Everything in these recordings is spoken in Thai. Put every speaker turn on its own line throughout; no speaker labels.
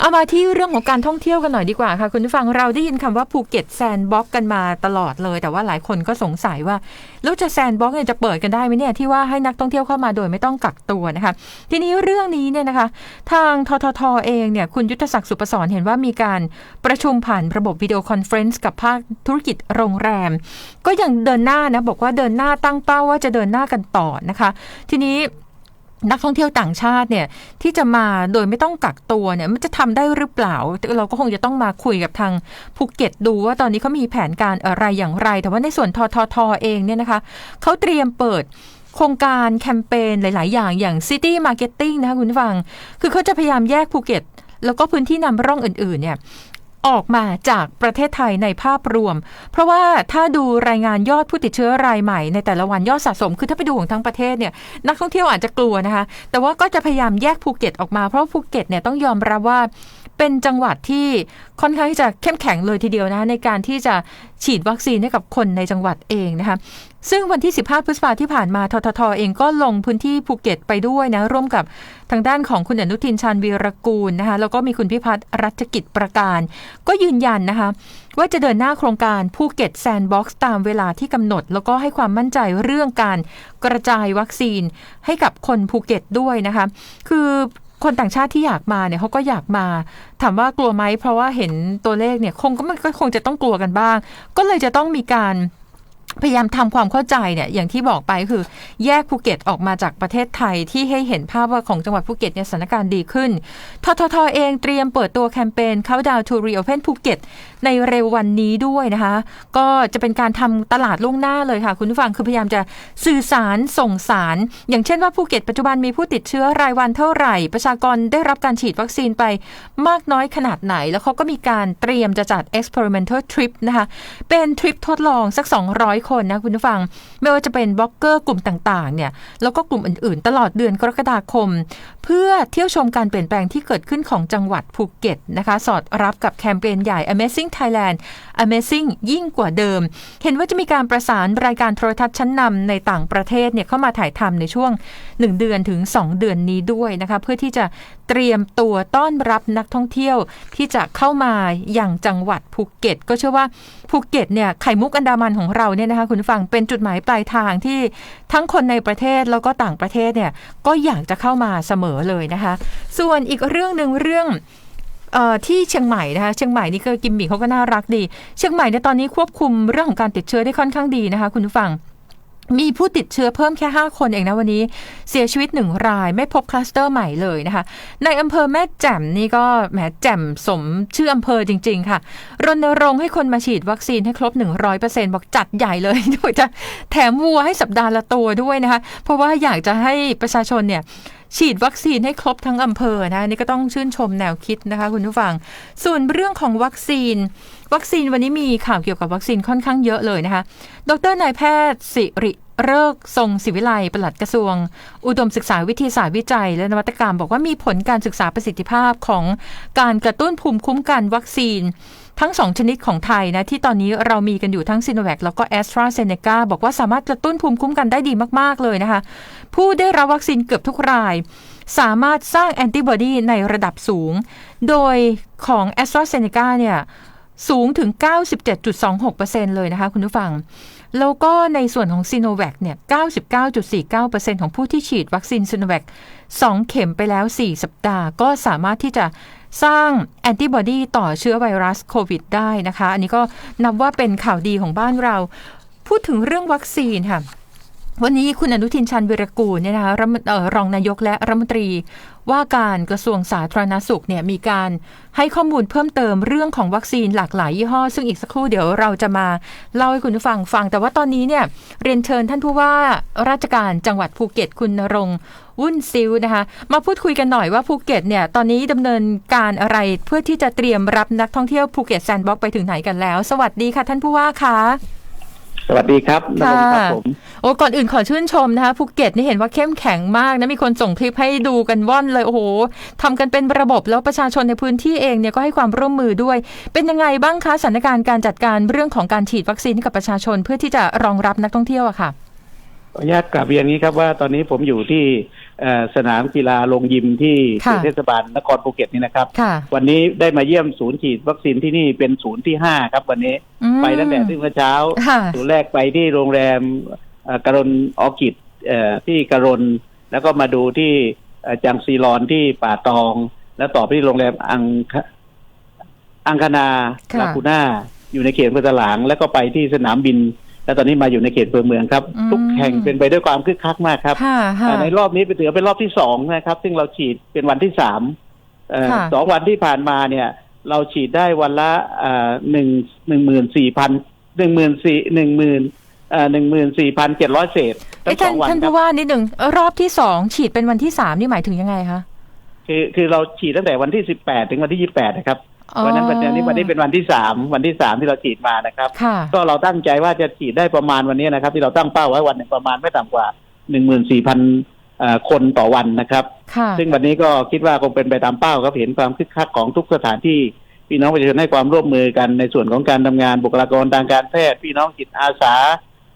เอามาที่เรื่องของการท่องเที่ยวกันหน่อยดีกว่าค่ะ คุณผู้ฟังเราได้ยินคำว่าภูเก็ตแซนด์บ็อกกันมาตลอดเลย แต่ว่าหลายคนก็สงสัยว่า แล้วจะแซนด์บ็อกเนี่ยจะเปิดกันได้ไหมเนี่ยที่ว่าให้นักท่องเที่ยวเข้ามาโดยไม่ต้องกักตัวนะคะ ทีนี้เรื่องนี้เนี่ยนะคะ ทางทททเองเนี่ยคุณยุทธศักดิ์สุปสรเห็นว่ามีการประชุมผ่านระบบวิดีโอคอนเฟรนซ์กับภาคธุรกิจโรงแรม ก็ยังเดินหน้านะบอกว่าเดินหน้าตั้งเป้าว่าจะเดินหน้ากันต่อนะคะ ทีนี้ นักท่องเที่ยวต่างชาติเนี่ยที่จะมาโดยไม่ต้องกักตัวเนี่ยมันจะทำได้หรือเปล่า เราก็คงจะต้องมาคุยกับทางภูเก็ตดูว่าตอนนี้เขามีแผนการอะไรอย่างไร แต่ว่าในส่วนทททเองเนี่ยนะคะเขาเตรียมเปิดโครงการแคมเปญหลาย ๆ อย่างอย่าง City Marketing นะคะคุณฟัง คือเขาจะพยายามแยกภูเก็ตแล้วก็พื้นที่นำร่องอื่น ๆ เนี่ย ออกมาจากประเทศไทยในภาพรวม เพราะว่าถ้าดูรายงานยอดผู้ติดเชื้อรายใหม่ในแต่ละวันยอดสะสม คือถ้าไปดูของทั้งประเทศเนี่ยนักท่องเที่ยวอาจจะกลัวนะคะ แต่ว่าก็จะพยายามแยกภูเก็ตออกมาเพราะภูเก็ตเนี่ยต้องยอมรับว่า เป็นจังหวัดที่ค่อนข้างที่จะเข้มแข็งเลยทีเดียวนะในการที่จะฉีดวัคซีนให้กับคนในจังหวัดเองนะคะซึ่งวันที่ 15 พฤษภาที่ผ่านมาทททเองก็ลงพื้นที่ภูเก็ตไปด้วยนะ ร่วมกับทางด้านของคุณอนุทินชาญวีรกูลนะคะแล้วก็มีคุณพิพัฒน์รัชกิจประการ ก็ยืนยันนะคะ ว่าจะเดินหน้าโครงการภูเก็ตแซนด์บ็อกซ์ตามเวลาที่กำหนด แล้วก็ให้ความมั่นใจเรื่องการกระจายวัคซีนให้กับคนภูเก็ตด้วยนะคะ คือ คนต่างชาติที่อยากมาเนี่ยเขาก็อยากมา ถามว่ากลัวไหมเพราะว่าเห็นตัวเลขเนี่ยคงก็มันก็คงจะต้องกลัวกันบ้าง ก็เลยจะต้องมีการพยายามทำความเข้าใจเนี่ยอย่างที่บอกไปคือ แยกภูเก็ตออกมาจากประเทศไทยที่ให้เห็นภาพว่าของจังหวัดภูเก็ตเนี่ยสถานการณ์ดีขึ้นทททเองเตรียมเปิดตัวแคมเปญ Countdown to Reopen ภูเก็ต ในเร็ววันนี้ด้วยนะคะ ก็จะเป็นการทำตลาดล่วงหน้าเลยค่ะ คุณผู้ฟังคือพยายามจะสื่อสารส่งสาร อย่างเช่นว่าภูเก็ตปัจจุบันมีผู้ติดเชื้อรายวันเท่าไหร่ ประชากรได้รับการฉีดวัคซีนไปมากน้อยขนาดไหน แล้วเขาก็มีการเตรียมจะจัด experimental trip นะคะ เป็นทริปทดลองสัก 200 คนนะคุณผู้ฟัง ไม่ว่าจะเป็นบล็อกเกอร์กลุ่มต่างๆเนี่ยแล้วก็กลุ่มอื่นๆ ตลอดเดือนกรกฎาคมเพื่อเที่ยวชมการเปลี่ยนแปลงที่เกิดขึ้นของจังหวัดภูเก็ตนะคะ สอดรับกับแคมเปญใหญ่ Amazing Thailand Amazing ยิ่งกว่าเดิม เห็นว่าจะมีการประสานรายการโทรทัศน์ชั้นนำในต่างประเทศเนี่ยเข้ามาถ่ายทำในช่วง 1 เดือนถึง 2 เดือนนี้ด้วยนะคะ เพื่อที่จะเตรียมตัวต้อนรับนักท่องเที่ยวที่จะเข้ามาอย่างจังหวัดภูเก็ต ก็เชื่อว่าภูเก็ตเนี่ยไข่มุกอันดามันของเราเนี่ยนะคะคุณฟังเป็นจุดหมายปลายทางที่ทั้งคนในประเทศแล้วก็ต่างประเทศเนี่ยก็อยากจะเข้ามาเสมอเลยนะคะ ส่วนอีกเรื่องหนึ่งเรื่องที่เชียงใหม่นะคะเชียงใหม่นี่ก็กิมมิคเขาก็น่ารักดี เชียงใหม่เนี่ยตอนนี้ควบคุมเรื่องของการติดเชื้อได้ค่อนข้างดีนะคะ คุณผู้ฟังมีผู้ติดเชื้อเพิ่มแค่ 5 คนเองนะวันนี้ เสียชีวิตหนึ่งรายไม่พบคลัสเตอร์ใหม่เลยนะคะ ในอำเภอแม่แจ่มนี่ก็แหมแจ่มสมชื่ออำเภอจริง ๆ ค่ะ รณรงค์ให้คนมาฉีดวัคซีนให้ครบ 100%บอกจัดใหญ่เลยโดยจะแถมวัวให้สัปดาห์ละตัวด้วยนะคะ เพราะว่าอยากจะให้ประชาชนเนี่ย ฉีดวัคซีนให้ครบทั้งอำเภอนะนี่ก็ต้องชื่นชมแนวคิดนะคะ คุณผู้ฟัง ส่วนเรื่องของวัคซีน วัคซีนวันนี้มีข่าวเกี่ยวกับวัคซีนค่อนข้างเยอะเลยนะคะ ดรนายแพทย์สิริ เริกทรงศิวิไลปลัดกระทรวง อุดมศึกษาวิทยาศาสตร์วิจัย และนวัตกรรม บอกว่ามีผลการศึกษาประสิทธิภาพของการกระตุ้นภูมิคุ้มกันวัคซีน ทั้ง2ชนิดของไทยนะ ที่ตอนนี้เรามีกันอยู่ทั้งซิโนแวคแล้วก็แอสตราเซเนกาบอกว่าสามารถกระตุ้นภูมิคุ้มกันได้ดีมากๆเลยนะคะ ผู้ได้รับวัคซีนเกือบทุกรายสามารถสร้างแอนติบอดีในระดับสูง โดยของ a s t r a z เซ e c a เนี่ย สูงถึง 97.26%เลยนะคะคุณผู้ฟัง แล้วก็ในส่วนของซีโนแวคเนี่ย 99.49%ของผู้ที่ฉีดวัคซีนซีโนแวค2เข็มไปแล้ว 4 สัปดาห์ ก็สามารถที่จะสร้างแอนติบอดีต่อเชื้อไวรัสโควิดได้นะคะ อันนี้ก็นับว่าเป็นข่าวดีของบ้านเรา พูดถึงเรื่องวัคซีนค่ะ วันนี้คุณอนุทินชันวิรกูลเนี่ยนะคะรัฐมนเอ่อรองนายกและรัฐมนตรีว่าการกระทรวงสาธารณสุขเนี่ยมีการให้ข้อมูลเพิ่มเติมเรื่องของวัคซีนหลากหลายยี่ห้อ ซึ่งอีกสักครู่เดี๋ยวเราจะมาเล่าให้คุณผู้ฟังฟัง แต่ว่าตอนนี้เนี่ยเรียนเชิญท่านผู้ว่าราชการจังหวัดภูเก็ตคุณณรงค์วุ่นซิวนะคะมาพูดคุยกันหน่อยว่าภูเก็ตเนี่ยตอนนี้ดำเนินการอะไรเพื่อที่จะเตรียมรับนักท่องเที่ยวภูเก็ตแซนด์บ็อกซ์ไปถึงไหนกันแล้ว สวัสดีค่ะท่านผู้ว่าคะ
สวัสดีครับนรงค์ครับผม
โอ้ก่อนอื่นขอชื่นชมนะคะภูเก็ตนี่เห็นว่าเข้มแข็งมากนะมีคนส่งคลิปให้ดูกันว่อนเลยโอ้โหทำกันเป็นระบบแล้วประชาชนในพื้นที่เองเนี่ยก็ให้ความร่วมมือด้วย เป็นยังไงบ้างคะสถานการณ์การจัดการเรื่องของการฉีดวัคซีนให้กับประชาชนเพื่อที่จะรองรับนักท่องเที่ยวอะค่ะ
ขออนุญาตกราบเรียนนี้ครับว่าตอนนี้ผมอยู่ที่เอ่อสนามกีฬาลงยิมที่
ค่ะ
เทศบาลนครภูเก็ตนี่นะครับ
ค่ะ
วันนี้ได้มาเยี่ยมศูนย์ฉีดวัคซีนที่นี่เป็นศูนย์ที่ห้าครับ วันนี้
อืม
ไปตั้งแต่ที่เมื่อเช้า
ค่ะ
ศูนย์แรกไปที่โรงแรมเอ่อกรณออร์คิดเอ่อที่กรณแล้วก็มาดูที่เอ่อจังซีรอนที่ป่าตอง แล้วต่อไปที่โรงแรมอังคอังคณา
ค่ะ
ลาคูน่าอยู่ในเขตอำเภอตะหลาง แล้วก็ไปที่สนามบิน แล้วตอนนี้มาอยู่ในเขตอำเภอเมืองครับ
อืม
ทุกแห่งเป็นไปด้วยความคึกคักมากครับ
ค่ะค่ะ
อ่าในรอบนี้เป็นถือว่าเป็นรอบที่สองนะครับ ซึ่งเราฉีดเป็นวันที่สามเอ่อ
ค่ะ
สองวันที่ผ่านมาเนี่ย เราฉีดได้วันละอ่าหนึ่งหนึ่งหมื่นสี่พันหนึ่งหมื่นสี่หนึ่งหมื่นเอ่อหนึ่งหมื่นสี่พันเจ็ดร้อยเศษทั้
เอ้ย
งส
ท่า
อนงวัน
ท่าน
ครั
ผู้
บ
ว่านิดหนึ่งเอ่อรอบที่สองฉีดเป็นวันที่สามนี่หมายถึงยังไงคะ
คือคือเราฉีดตั้งแต่วันที่สิบแปดถึงวันที่ยี่สิบแปดนะครับ
อ๋อ
วันนั้นวันนี้วันนี้เป็นวันที่สามวันที่สามที่เราฉีดมานะครับ
ค่ะ
ก็เราตั้งใจว่าจะฉีดได้ประมาณวันนี้นะครับ ที่เราตั้งเป้าไว้วันหนึ่งประมาณไม่ต่ำกว่าหนึ่งหมื่นสี่พันคนต่อวันนะครับ
ค่ะ
ซึ่งวันนี้ก็คิดว่าคงเป็นไปตามเป้าครับเห็นความคึกคักของทุกสถานที่พี่น้องประชาชนให้ความร่วมมือกันในส่วนของการทำงานบุคลากรทางการแพทย์ พี่น้องจิตอาสา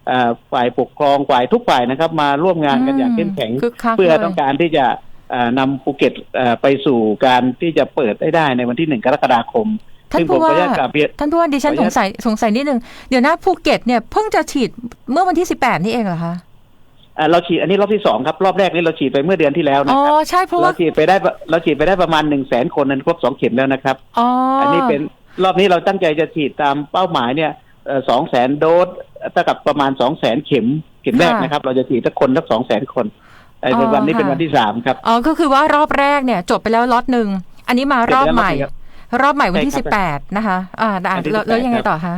เอ่อฝ่ายปกครองฝ่ายทุกฝ่ายนะครับ มาร่วมงานกันอย่างเข้มแข็ง
คึกคัก
เพื่อ
ลย
ต้องการที่จะเอ่อ นำภูเก็ตเอ่อไปสู่การที่จะเปิดได้ได้ในวันที่หนึ่งกรกฎาคม
ท่าน
ซึ่งผม
ผู้
ขอ
ว่า
อนุญาตกราบเรียน
ท่านผู้ว่าดิฉัน
ขออ
ส
นุ
ง
ญาต
สัยสงสัยนิดนึงเดี๋ยวนะภูเก็ตเนี่ยเพิ่งจะฉีดเมื่อวันที่สิบแปดนี่เองเหรอคะ
เอ่อเราฉีดอันนี้รอบที่สองครับ รอบแรกนี่เราฉีดไปเมื่อเดือนที่แล้วนะ
อ๋อ
ครับ
ใช่เพราะ
เรา
ว่า
ฉีดไปได้เราฉีดไปได้ประมาณหนึ่งแสนคนนั้นครบสองเข็มแล้วนะครับ
อ๋อ
อั
อั
นนี้เป็นรอบนี้เราตั้งใจจะฉีดตามเป้าหมายเนี่ยสองแสนโดสเท่ากับประมาณสองแสนเข็มเข็มแรกนะครับ เราจะฉีดสักคนสักสองแสนคน ไอ้ในวันนี้เป็นวันที่สามครับ
อ๋อก็คือว่ารอบแรกเนี่ย จบไปแล้วล็อตหนึ่งอันนี้มารอบใหม่
เสร็จแล้ว
รอบใหม่วันที่
ใช่
สิบ
ค
แป
รับ
ดนะคะ อ่าแล้ว
วันที่
แล้วแล้ว
18
ยังไง
ครับ
ต่อคะ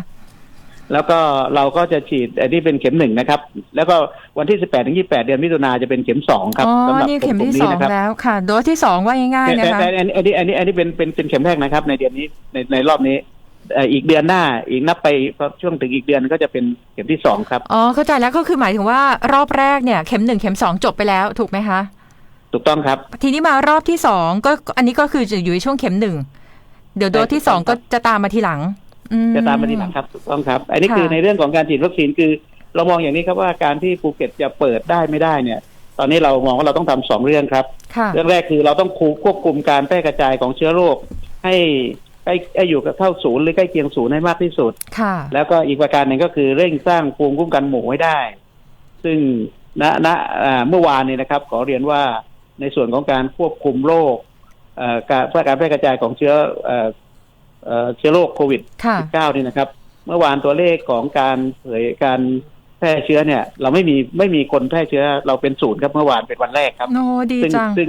แล้วก็เราก็จะฉีดไอ้นี่เป็นเข็มหนึ่งนะครับ แล้วก็วันที่สิบแปดถึงยี่แปดเดือนมิถุนาจะเป็นเข็มสองครับ
อ๋อ
สำหรับ
นี่เข็ม
กลุ่
ที่
นี้
สอง
นะครับ
แล้วค่ะ โดสที่สองว่าง่ายๆ
แต่
นะคะ
แต่แต่อันนี้อันนี้อันนี้อันนี้เป็นเป็นเป็นเข็มแรกนะครับ ในเดือนนี้ในในรอบนี้เอ่ออีกเดือนหน้าอีกนับไปช่วงถึงอีกเดือนก็จะเป็นเข็มที่สองครับ
อ๋อเข้าใจแล้วก็คือหมายถึงว่ารอบแรกเนี่ยเข็มหนึ่งเข็มสองจบไปแล้วถูกไหมคะ
ถูกต้องครับ
ทีนี้มารอบที่สองก็อันนี้ก็คือจะอยู่ในช่วงเข็มหนึ่งเดี๋ยวโดสที่สอง
ใช่ถูกต้
ก็
องครับ
จะตามมาทีหลังอื
จะตามมาทีหลังครับถูกต้องครับ อันนี้
ค่ะ
คือในเรื่องของการฉีดวัคซีนคือเรามองอย่างนี้ครับว่าการที่ภูเก็ตจะเปิดได้ไม่ได้เนี่ย ตอนนี้เรามองว่าเราต้องทำสองเรื่องครับ
ค่ะ
เรื่องแรกคือเราต้องควบคุมการแพร่กระจายของเชื้อโรคให้ใก ล้ให้อยู่กับเท่าศูนย์หรือใกล้เคียงศูนย์ให้มากที่สุด
ค่ะ
แล้วก็อีกประการหนึ่งก็คือเร่งสร้างภูมิคุ้มกันหมู่ให้ได้ ซึ่งณณอ่าเมื่อวานนี้นะครับ ขอเรียนว่าในส่วนของการควบคุมโรคเอ่อการการแพร่กระจายของเชื้อเอ่อเอ่อเชื้อโรคโควิด
ค่ะ
19 นี่นะครับ เมื่อวานตัวเลขของการเผยการแพร่เชื้อเนี่ย เราไม่มีไม่มีคนแพร่เชื้อเราเป็นศูนย์ครับเมื่อวานเป็นวันแรกครับ
โนดี
ซึ่ง
จัง
ซึ่ง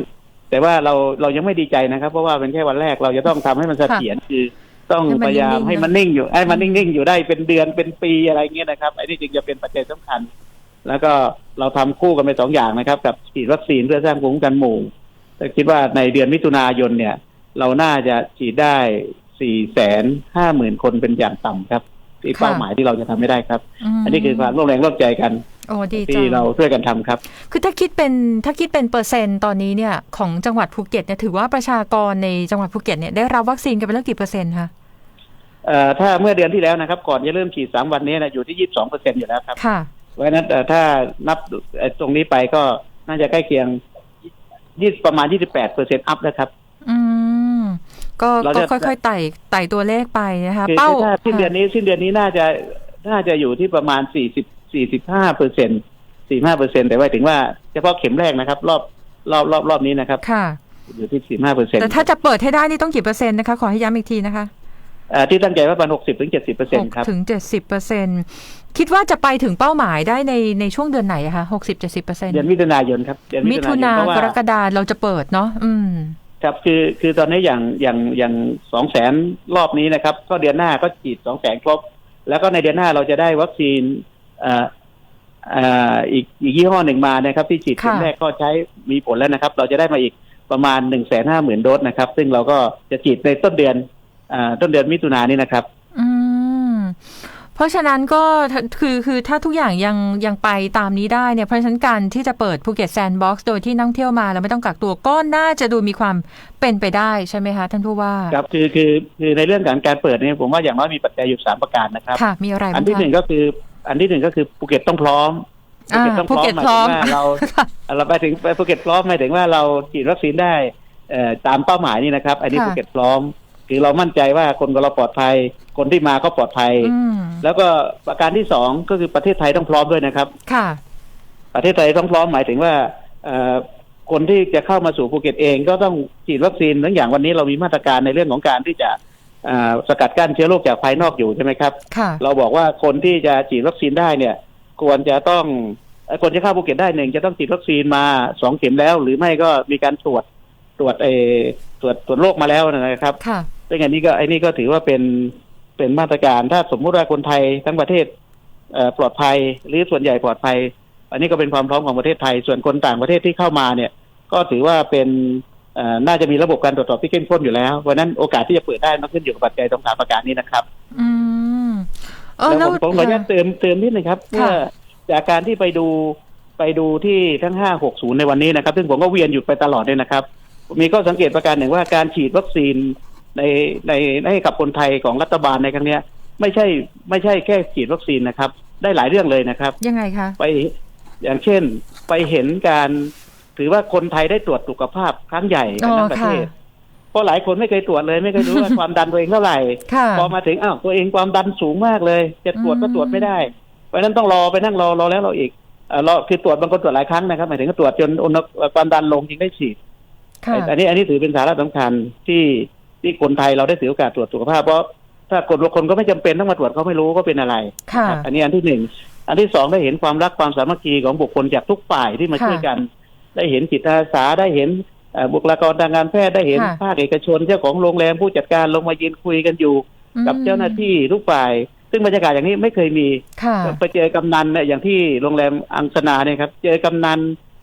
แต่ว่าเราเรายังไม่ดีใจนะครับ เพราะว่าเป็นแค่วันแรกเราจะต้องทำให้มันเสถียรคือต้อง
ให้มัน
พยายาม
นิ่งๆ
ให้มันนิ่งอยู่ให้มันนิ่งๆอยู่ได้เป็นเดือนเป็นปีอะไรเงี้ยนะครับไอ้นี่จึงจะเป็นปัจจัยสำคัญ แล้วก็เราทำคู่กันไปสองอย่างนะครับ กับฉีดวัคซีนเพื่อสร้างภูมิคุ้มกันหมู่แต่คิดว่าในเดือนมิถุนายนเนี่ย เราน่าจะฉีดได้สี่แสนห้าหมื่นคนเป็นอย่างต่ำครับที่เป้าหมายที่เราจะทำไม่ได้ครับ
ม
อันนี้คือความร่วมแรงร่วมใจกัน
โอ้ดีจั
ที่
ง
เราช่วยกันทำครับ
คือถ้าคิดเป็นถ้าคิดเป็นเปอร์เซ็นต์ตอนนี้เนี่ยของจังหวัดภูเก็ตเนี่ยถือว่าประชากรในจังหวัดภูเก็ตเนี่ยได้รับวัคซีนกันไปแล้วกี่เปอร์เซ็นต์คะ
เอ่อถ้าเมื่อเดือนที่แล้วนะครับ ก่อนจะเริ่มฉีดสามวันนี้นะอยู่ที่ยี่สิบสองเปอร์เซ็นอยู่แล้วครับ
ค่ะ
เพราะฉะนั้นเอ่อถ้านับเอ่อตรงนี้ไปก็น่าจะใกล้เคียงยี่ประมาณยี่สิบแปดเปอร์เซ็นต์อัพนะครับ
อืมก็
เรา
ก็
จะ
ค่อยๆไต่ไต่ตัวเลขไปนะคะ
คือ
เป้า
คือถ้าสิ้นเดือนนี้สิ้นเดือนนี้น่าจะน่าจะอยู่ที่ประมาณสี่สิบ สี่สิบห้าเปอร์เซ็นสี่ห้าเปอร์เซ็นแต่ว่าถึงว่าเฉพาะเข็มแรกนะครับ รอบรอบรอบรอบนี้นะครับ
ค่ะ
อยู่ที่สี่ห้าเปอร์เซ็น
แต่ถ้าจะเปิดให้ได้นี่ต้องกี่เปอร์เซ็นต์นะคะ ขอให้ย้ำอีกทีนะคะ
ที่ตั้งใจว่าประมาณหกสิบถึงเจ็ดสิบเปอร์เซ็น
หก
ครับ
ถึงเจ็ดสิบเปอร์เซ็นคิดว่าจะไปถึงเป้าหมายได้ในในช่วงเดือนไหนอะคะหกสิบเจ็ดสิบเปอร์เซ็นต์
เดือนมิถุนายนครับเดือน
มิถุนาก
เพราะ
ร
ว่า
กฎาเราจะเปิดเนาะอืม
ครับคือคือตอนนี้อย่างอย่างอย่างสองแสนรอบนี้นะครับ ก็เดือนหน้าก็ฉีดสองแสนครบ แล้วก็ในเดือนหน้าเราจะได้วัคซีนเอ่อเอ่ออีกอีกยี่ห้อหนึ่งมานะครับ ที่ฉีดเข็ม
ค่ะ
แรกก็ใช้มีผลแล้วนะครับ เราจะได้มาอีกประมาณหนึ่งแสนห้าหมื่นโดสนะครับ ซึ่งเราก็จะฉีดในต้นเดือนเอ่อต้นเดือนมิถุนายนนี่นะครับ
อืมเพราะฉะนั้นก็ถ้าคือคือถ้าทุกอย่างยังยังไปตามนี้ได้เนี่ยเพราะฉะนั้นการที่จะเปิดภูเก็ตแซนด์บ็อกซ์โดยที่นักท่องเที่ยวมาแล้วไม่ต้องกักตัวก็น่าจะดูมีความเป็นไปได้ใช่ไหมคะท่านผู้ว่า
ครับคือคือคือในเรื่องการการเปิดเนี่ยผมว่าอย่างน้อยมีปัจจัยอยู่สามประการนะครับ
ค่ะมีอะไร
อั
บ้านง
ที่หนึ่
คะ
งก็คือ อันที่หนึ่งก็คือภูเก็ตต้องพร้อมภูเก็ตต้องพร้อม
ภูเก็ต
หมาย
พร้อม
ถึงว่าเราเราไปถึงไปภูเก็ตพร้อมหมายถึงว่าเราฉีดวัคซีนได้เอ่อตามเป้าหมายนี่นะครับ อันนี้
ค่ะ
ภูเก็ตพร้อม คือเรามั่นใจว่าคนของเราปลอดภัย คนที่มาก็ปลอดภัย
อืม
แล้วก็ประการที่สองก็คือประเทศไทยต้องพร้อมด้วยนะครับ
ค่ะ
ประเทศไทยต้องพร้อมหมายถึงว่าเอ่อคนที่จะเข้ามาสู่ภูเก็ตเองก็ต้องฉีดวัคซีนทั้งอย่างวันนี้เรามีมาตรการในเรื่องของการที่จะเอ่อ สกัดกั้นเชื้อโรคจากภายนอกอยู่ใช่ไหมครับ
ค่ะ
เราบอกว่าคนที่จะฉีดวัคซีนได้เนี่ย ควรจะต้องเอ่อคนจะเข้าภูเก็ตได้หนึ่งจะต้องฉีดวัคซีนมาสองเข็มแล้ว หรือไม่ก็มีการตรวจตรวจเออตรวจตรวจโรคมาแล้วนะครับ
ค่ะ
ซึ่งอันนี้ก็ไอ้นี่ก็ถือว่าเป็นเป็นมาตรการถ้าสมมุติว่าคนไทยทั้งประเทศเอ่อปลอดภัยหรือส่วนใหญ่ปลอดภัย อันนี้ก็เป็นความพร้อมของประเทศไทย ส่วนคนต่างประเทศที่เข้ามาเนี่ย ก็ถือว่าเป็นเอ่อ น่าจะมีระบบการตรวจสอบที่เข้มข้นอยู่แล้วเพราะฉะนั้นโอกาสที่จะเปิดได้มันขึ้นอยู่กับปัจจัยตรงสามประการนี้นะครับ
อืมเออ
แล้ว
แล้ว
ผมผมขออนุญาตเติมเติมนิดหนึงครับ
ค่ะ
เมื่อจากการที่ไปดูไปดูที่ทั้งห้าหกศูนย์ในวันนี้นะครับ ซึ่งผมก็เวียนอยู่ไปตลอดเนี่ยนะครับ มีข้อสังเกตประการหนึ่งว่าการฉีดวัคซีนในในให้กับคนไทยของรัฐบาลในครั้งเนี้ย ไม่ใช่ไม่ใช่แค่ฉีดวัคซีนนะครับ ได้หลายเรื่องเลยนะครับ
ยังไงคะ
ไปอย่างเช่นไปเห็นการ ถือว่าคนไทยได้ตรวจสุขภาพครั้งใหญ่กันทั้งประเทศ
อ๋อค่ะ
เพราะหลายคนไม่เคยตรวจเลยไม่เคยรู้ว่าความดันตัวเองเท่าไหร่
ค่ะ
พอมาถึงอ้าวตัวเองความดันสูงมากเลย จะตรวจก็
อืม
ตรวจไม่ได้ เพราะฉะนั้นต้องรอไปนั่งรอรอแล้วรออีกเอ่อรอคือตรวจบางคนตรวจหลายครั้งนะครับหมายถึงก็ตรวจจนอุณหความดันลงจึงได้ฉีด
ค่ะ
อันนี้อันนี้ถือเป็นสาระสำคัญที่ที่คนไทยเราได้ถือโอกาสตรวจสุขภาพเพราะถ้ากดบางคนก็ไม่จำเป็นต้องมาตรวจเขาไม่รู้ก็เป็นอะไร
ค่ะ
ครับอันนี้อันที่หนึ่งอันที่สองได้เห็นความรักความสามัคคีของบุคคลจากทุกฝ่ายที่มา
ค่ะ
ช่วยกัน ได้เห็นจิตอาสาได้เห็นเอ่อบุคลากรทางการแพทย์ได้เห็น
ค่ะ
ภาคเอกชนเจ้าของโรงแรมผู้จัดการลงมายืนคุยกันอยู่ กับเจ้าหน้าที่ทุกฝ่าย ซึ่งบรรยากาศอย่างนี้ไม่เคยมี
ค่ะ
ไปเจอกำนันเนี่ยอย่างที่โรงแรมอังสนาเนี่ยครับเจอกำนัน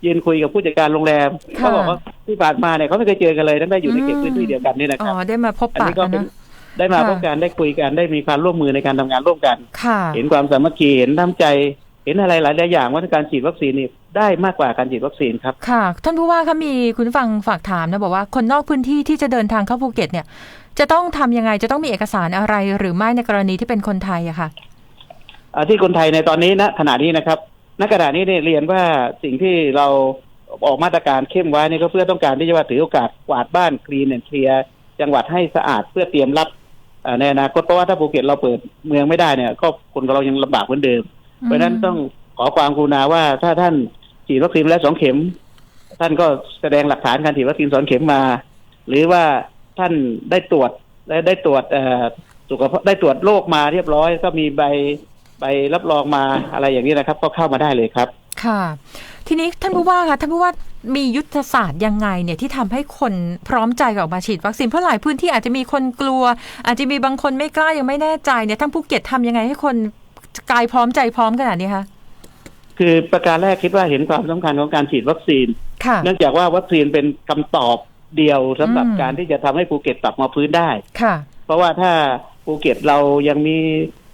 ยืนคุยกับผู้จัดการโรงแรม
ค่ะ
เขาบอกว่าที่ผ่านมาเนี่ยเขาไม่เคยเจอกันเลยตั้งแต่อยู่ในเขตพื้นที่เดียวกันนี่นะ
อ๋
ครับ
อได้มาพบ
อัน
ปะ
นี้ก็
กัน
เป็น
นะ
ได้มา
ค่ะ
พบกันได้คุยกันได้มีความร่วมมือในการทำงานร่วมกัน
ค่ะ
เห็นความสามัคคีเห็นน้ำใจ เห็นอะไรหลายๆอย่างว่าการฉีดวัคซีนนี่ ได้มากกว่าการฉีดวัคซีนครับ
ค่ะ ท่านผู้ว่าคะมีคุณผู้ฟังฝากถามนะบอกว่าคนนอกพื้นที่ที่จะเดินทางเข้าภูเก็ตเนี่ย จะต้องทำยังไงจะต้องมีเอกสารอะไรหรือไม่ในกรณีที่เป็นคนไทยอะค่ะ
อ่าที่คนไทยในตอนนี้นะขณะนี้นะครับณขณะนี้เนี่ยเรียนว่าสิ่งที่เราออกมาตรการเข้มไว้นี่ก็เพื่อต้องการที่จะว่าถือโอกาสกวาดบ้านคลีนเคลียร์จังหวัดให้สะอาดเพื่อเตรียมรับอ่าในอนาคตเพราะว่าถ้าภูเก็ตเราเปิดเมืองไม่ได้เนี่ย ก็คนของเรายังลำบากเหมือนเดิม เพราะฉะนั้นต้องขอความกรุณาว่าถ้าท่าน ฉีดวัคซีนแล้วสองเข็ม ท่านก็แสดงหลักฐานการฉีดวัคซีนสองเข็มมา หรือว่าท่านได้ตรวจได้ได้ตรวจเอ่อสุขภาพได้ตรวจโรคมาเรียบร้อย ก็มีใบใบรับรองมาอะไรอย่างนี้นะครับ ก็เข้ามาได้เลยครับ
ค่ะ ทีนี้ท่านผู้ว่าค่ะท่านผู้ว่ามียุทธศาสตร์ยังไงเนี่ยที่ทำให้คนพร้อมใจออกมาฉีดวัคซีนเพราะหลายพื้นที่อาจจะมีคนกลัว อาจจะมีบางคนไม่กล้ายังไม่แน่ใจเนี่ยทั้งภูเก็ตทำยังไงให้คนกายพร้อมใจพร้อมขนาดนี้คะ
คือประการแรกคิดว่าเห็นความสำคัญของการฉีดวัคซีน
ค่ะ
เนื่องจากว่าวัคซีนเป็นคำตอบเดียวสำหรับ
อืม
การที่จะทำให้ภูเก็ตกลับมาพื้นได้
ค่ะ
เพราะว่าถ้าภูเก็ตเรายังมี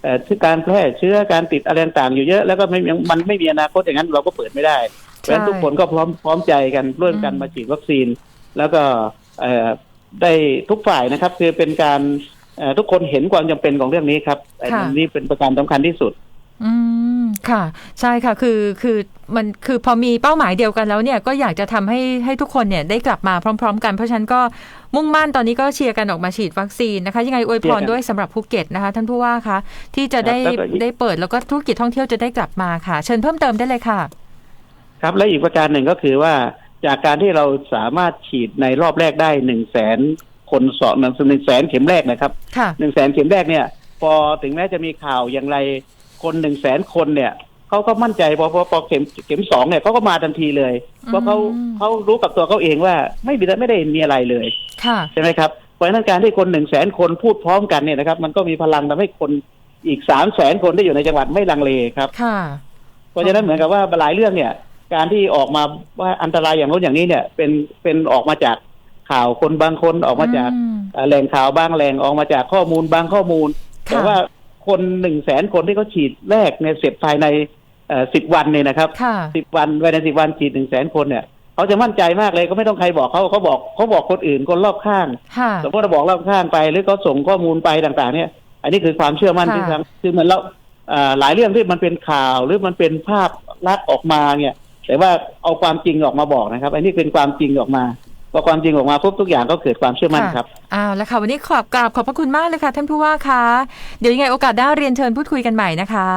เอ่อที่การแพร่เชื้อการติดอะไรต่างๆอยู่เยอะแล้วก็ไม่ยังมันไม่มีอนาคตอย่างนั้นเราก็เปิดไม่ได้เพราะฉะนั้นทุกคนก็พร้อมพร้อมใจกันร่วมกัน
อืม
มาฉีดวัคซีน แล้วก็เอ่อได้ทุกฝ่ายนะครับ คือเป็นการเอ่อทุกคนเห็นความจำเป็นของเรื่องนี้ครับอันนี้เป็นประการสำคัญที่สุด
อืมค่ะ ใช่ค่ะ คือคือมันคือพอมีเป้าหมายเดียวกันแล้วเนี่ยก็อยากจะทำให้ให้ทุกคนเนี่ยได้กลับมาพร้อม ๆ กันเพราะฉะนั้นก็มุ่งมั่นตอนนี้ก็เชียร์กันออกมาฉีดวัคซีนนะคะ ยังไงอวยพร
เชียร์กัน
ด้วยสำหรับภูเก็ตนะคะ ท่านผู้ว่าคะที่จะได้
ครับแล้วก็อีก
ได้เปิดแล้วก็ธุรกิจท่องเที่ยวจะได้กลับมาค่ะ เชิญเพิ่มเติมได้เลยค่ะ
ครับและอีกประการหนึ่งก็คือว่าจากการที่เราสามารถฉีดในรอบแรกได้หนึ่งแสนคนสองหนึ่งแสนเข็มแรกนะครับ
ค่ะ
หนึ่งแสนเข็มแรกเนี่ย พอถึงแม้จะมีข่าวอย่างไร คนหนึ่งแสนคนเนี่ยเขาก็มั่นใจพอพอพอเข็มเข็มสองเนี่ยเขาก็มาทันทีเลย เพราะเขา
อืม
เขารู้กับตัวเขาเองว่าไม่มีไม่ได้มีอะไรเลย
ค่ะ
ใช่ไหมครับเพราะฉะนั้นการที่คนหนึ่งแสนคนพูดพร้อมกันเนี่ยนะครับ มันก็มีพลังทำให้คนอีกสามแสนคนที่อยู่ในจังหวัดไม่ลังเลครับ
ค่ะ
เพราะฉะนั้นเหมือนกับว่าหลายเรื่องเนี่ย การที่ออกมาว่าอันตรายอย่างโน้นอย่างนี้เนี่ย เป็นเป็นออกมาจากข่าวคนบางคนออกมาจาก
อืม
เอ่อแหล่งข่าวบางแหล่งออกมาจากข้อมูลบางข้อมูล
ค่ะ
แต่ว่า คนหนึ่งแสนคนที่เขาฉีดแรกเนี่ยเสร็จภายในสิบวันเนี่ยนะครับ
ค่ะ
สิบวันภายในสิบวันฉีดหนึ่งแสนคนเนี่ยเขาจะมั่นใจมากเลยก็ไม่ต้องใครบอกเขาเขาบอกเขาบอกคนอื่นคนรอบข้าง
ค่ะ
สมมติเราบอกรอบข้างไปหรือเขาส่งข้อมูลไปต่าง ๆ เนี่ย อันนี้คือความเชื่อมั่น
ค่ะ
ที่ทางคือเหมือนเราเอ่อหลายเรื่องที่มันเป็นข่าวหรือมันเป็นภาพลักออกมาเนี่ย แต่ว่าเอาความจริงออกมาบอกนะครับ อันนี้เป็นความจริงออกมา พอความจริงออกมาปุ๊บทุกอย่างก็เกิดความเชื่อมั่นครับ
อ้าวแล้วค่ะวันนี้ขอบกราบขอบพระคุณมากเลยค่ะ ท่านผู้ว่าคะเดี๋ยวยังไงโอกาสหน้าเรียนเชิญพูดคุยกันใหม่นะคะ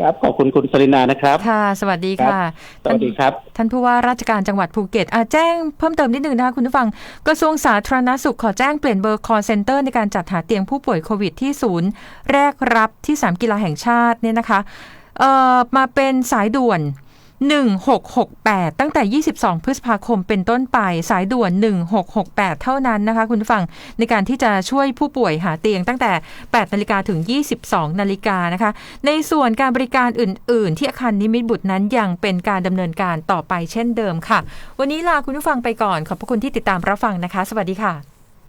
ครับขอบคุณคุณสรินานะครับ
ค่ะ สวัสดีค่ะ
สวัสดีครับ
ท่านผู้ว่าราชการจังหวัดภูเก็ตอะแจ้งเพิ่มเติมนิดนึงนะคะคุณผู้ฟังกระทรวงสาธารณสุขขอแจ้งเปลี่ยนเบอร์ call center ในการจัดหาเตียงผู้ป่วยโควิดที่ศูนย์แรกรับที่สามกีฬาแห่งชาติเนี่ยนะคะเอ่อมาเป็นสายด่วน 1668 ตั้งแต่ 22 พฤษภาคมเป็นต้นไป สายด่วน 1668 เท่านั้นนะคะ คุณผู้ฟังในการที่จะช่วยผู้ป่วยหาเตียงตั้งแต่ 8 นาฬิกาถึง 22 นาฬิกานะคะ ในส่วนการบริการอื่น ๆ ที่อาคารนิมิตบุตรนั้นยังเป็นการดำเนินการต่อไปเช่นเดิมค่ะ วันนี้ลาคุณผู้ฟังไปก่อน ขอบพระคุณที่ติดตามรับฟังนะคะ สวัสดีค่ะ